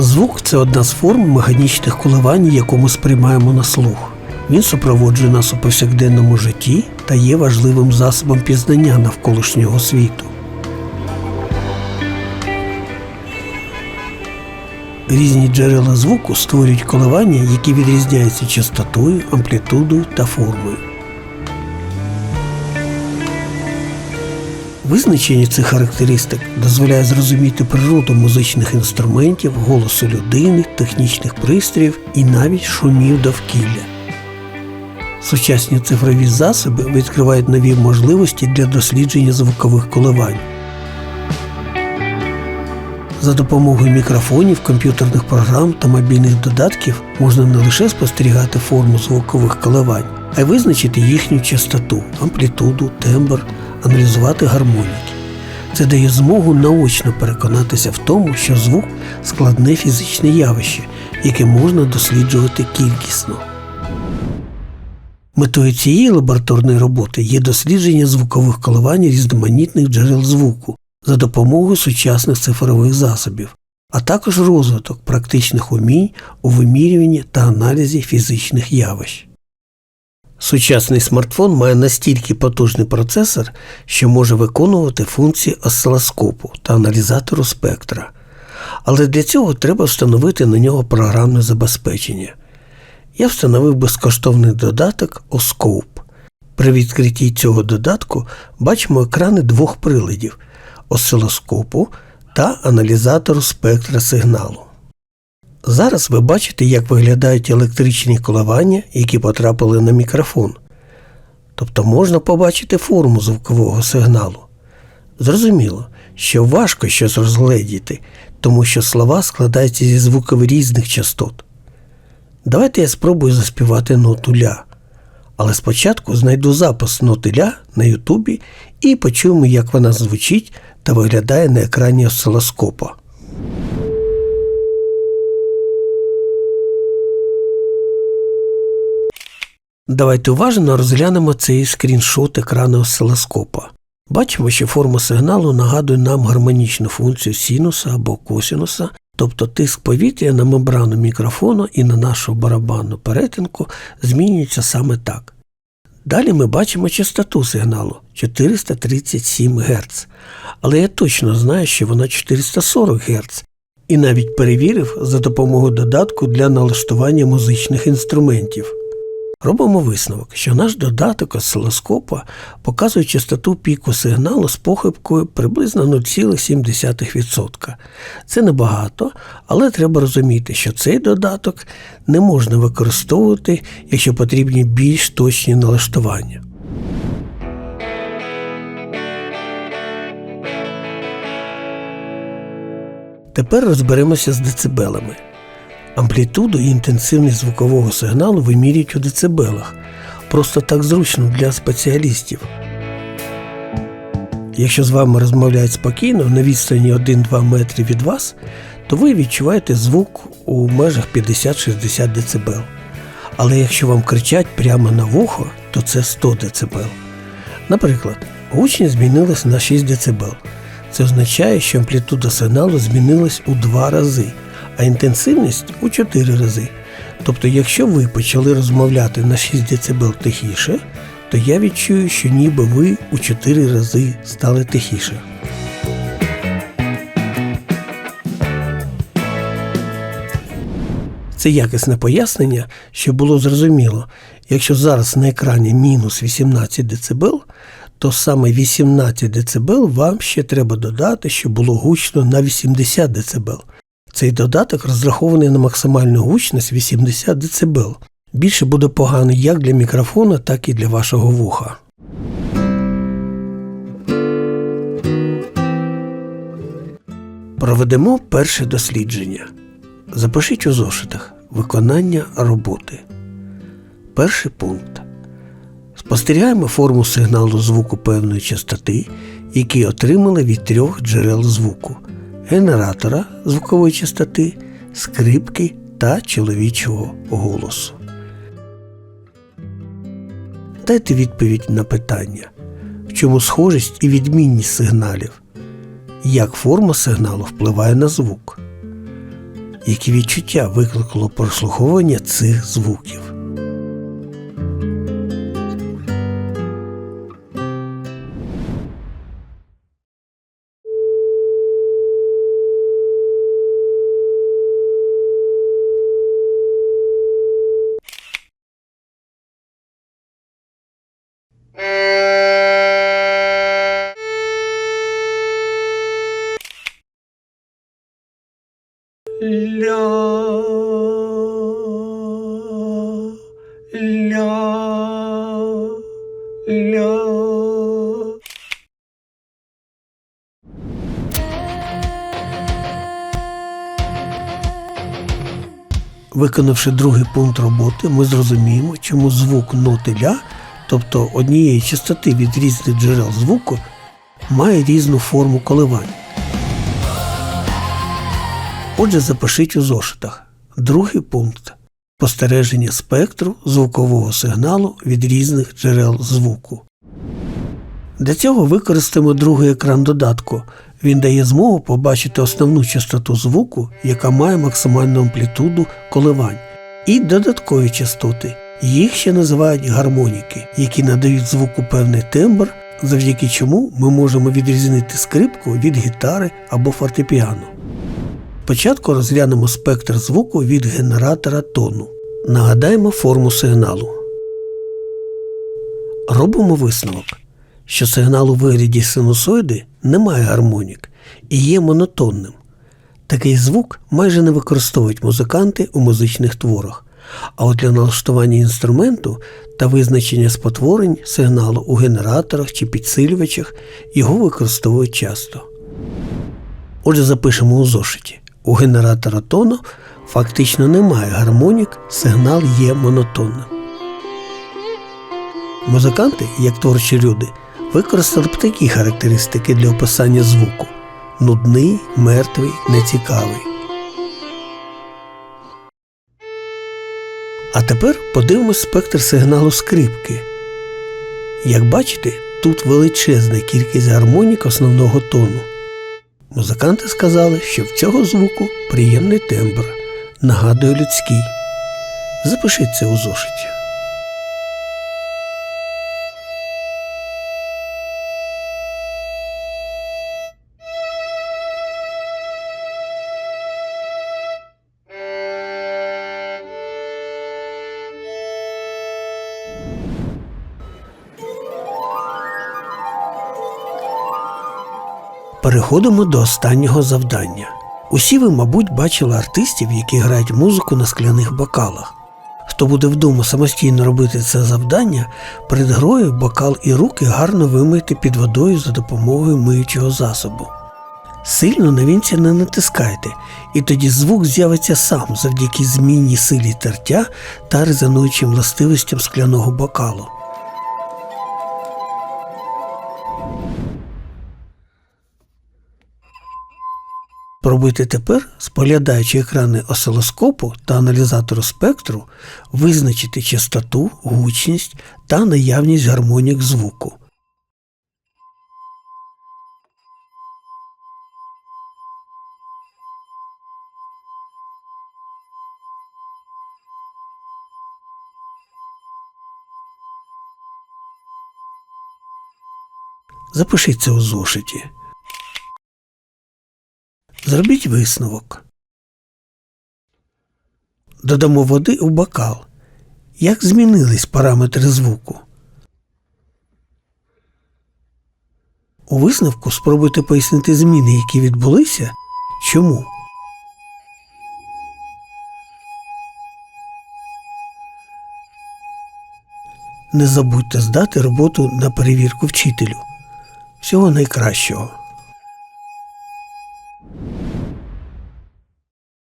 Звук це одна з форм механічних коливань, яку ми сприймаємо на слух. Він супроводжує нас у повсякденному житті та є важливим засобом пізнання навколишнього світу. Різні джерела звуку створюють коливання, які відрізняються частотою, амплітудою та формою. Визначення цих характеристик дозволяє зрозуміти природу музичних інструментів, голосу людини, технічних пристроїв і навіть шумів довкілля. Сучасні цифрові засоби відкривають нові можливості для дослідження звукових коливань. За допомогою мікрофонів, комп'ютерних програм та мобільних додатків можна не лише спостерігати форму звукових коливань, а й визначити їхню частоту, амплітуду, тембр, аналізувати гармоніки. Це дає змогу наочно переконатися в тому, що звук складне фізичне явище, яке можна досліджувати кількісно. Метою цієї лабораторної роботи є дослідження звукових коливань різноманітних джерел звуку за допомогою сучасних цифрових засобів, а також розвиток практичних умінь у вимірюванні та аналізі фізичних явищ. Сучасний смартфон має настільки потужний процесор, що може виконувати функції осцилоскопу та аналізатору спектра. Але для цього треба встановити на нього програмне забезпечення. Я встановив безкоштовний додаток Oscope. При відкритті цього додатку бачимо екрани двох приладів осцилоскопу та аналізатору спектра сигналу. Зараз ви бачите, як виглядають електричні коливання, які потрапили на мікрофон. Тобто можна побачити форму звукового сигналу. Зрозуміло, що важко щось розгледіти, тому що слова складаються зі звуків різних частот. Давайте я спробую заспівати ноту ля. Але спочатку знайду запис ноти ля на Ютубі і почуємо, як вона звучить та виглядає на екрані осцилоскопа. Давайте уважно розглянемо цей скріншот екрану осцилоскопа. Бачимо, що форма сигналу нагадує нам гармонічну функцію синуса або косинуса, тобто тиск повітря на мембрану мікрофону і на нашу барабанну перетинку змінюється саме так. Далі ми бачимо частоту сигналу 437 Гц, але я точно знаю, що вона 440 Гц, і навіть перевірив за допомогою додатку для налаштування музичних інструментів. Робимо висновок, що наш додаток осцилоскопа показує частоту піку сигналу з похибкою приблизно 0,7%. Це небагато, але треба розуміти, що цей додаток не можна використовувати, якщо потрібні більш точні налаштування. Тепер розберемося з децибелами. Амплітуду і інтенсивність звукового сигналу вимірюють у децибелах. Просто так зручно для спеціалістів. Якщо з вами розмовляють спокійно на відстані 1-2 метри від вас, то ви відчуваєте звук у межах 50-60 дБ. Але якщо вам кричать прямо на вухо, то це 100 дБ. Наприклад, гучність змінилась на 6 дБ. Це означає, що амплітуда сигналу змінилась у 2 рази а інтенсивність у 4 рази. Тобто, якщо ви почали розмовляти на 6 дБ тихіше, то я відчую, що ніби ви у 4 рази стали тихіше. Це якісне пояснення, щоб було зрозуміло, якщо зараз на екрані мінус 18 дБ, то саме 18 дБ вам ще треба додати, щоб було гучно на 80 дБ. Цей додаток розрахований на максимальну гучність 80 дБ. Більше буде погано як для мікрофона, так і для вашого вуха. Проведемо перше дослідження. Запишіть у зошитах виконання роботи. Перший пункт. Спостерігаємо форму сигналу звуку певної частоти, який отримали від трьох джерел звуку генератора звукової частоти, скрипки та чоловічого голосу. Дайте відповідь на питання, в чому схожість і відмінність сигналів, як форма сигналу впливає на звук. які відчуття викликало прослуховування цих звуків. Ля. Виконавши другий пункт роботи, ми зрозуміємо, чому звук ноти ля, тобто однієї частоти від різних джерел звуку, має різну форму коливань. Отже, запишіть у зошитах. Другий пункт спостереження спектру звукового сигналу від різних джерел звуку. Для цього використаємо другий екран додатку. Він дає змогу побачити основну частоту звуку, яка має максимальну амплітуду коливань, і додаткові частоти. Їх ще називають гармоніки, які надають звуку певний тембр, завдяки чому ми можемо відрізнити скрипку від гітари або фортепіано. Спочатку розглянемо спектр звуку від генератора тону. Нагадаємо форму сигналу. Робимо висновок, що сигнал у вигляді синусоїди не має гармонік і є монотонним. Такий звук майже не використовують музиканти у музичних творах, а от для налаштування інструменту та визначення спотворень сигналу у генераторах чи підсилювачах його використовують часто. Отже, запишемо у зошиті. У генератора тону фактично немає гармонік, сигнал є монотонним. Музиканти, як творчі люди, використали б такі характеристики для описання звуку нудний, мертвий, нецікавий. А тепер подивимось спектр сигналу скрипки. Як бачите, тут величезна кількість гармонік основного тону. Музиканти сказали, що в цього звуку приємний тембр, нагадує людський. Запишіть це у зошиті. Переходимо до останнього завдання. Усі ви, мабуть, бачили артистів, які грають музику на скляних бокалах. Хто буде вдома самостійно робити це завдання, перед грою бокал і руки гарно вимийте під водою за допомогою миючого засобу. Сильно на вінці не натискайте, і тоді звук з'явиться сам завдяки змінній силі тертя та резонуючим властивостям скляного бокалу. Пробуйте тепер, споглядаючи екрани осцилоскопу та аналізатору спектру, визначити частоту, гучність та наявність гармонік звуку. Запишіть це у зошиті. Зробіть висновок. Додамо води у бокал. Як змінились параметри звуку? У висновку спробуйте пояснити зміни, які відбулися. Чому? Не забудьте здати роботу на перевірку вчителю. Всього найкращого.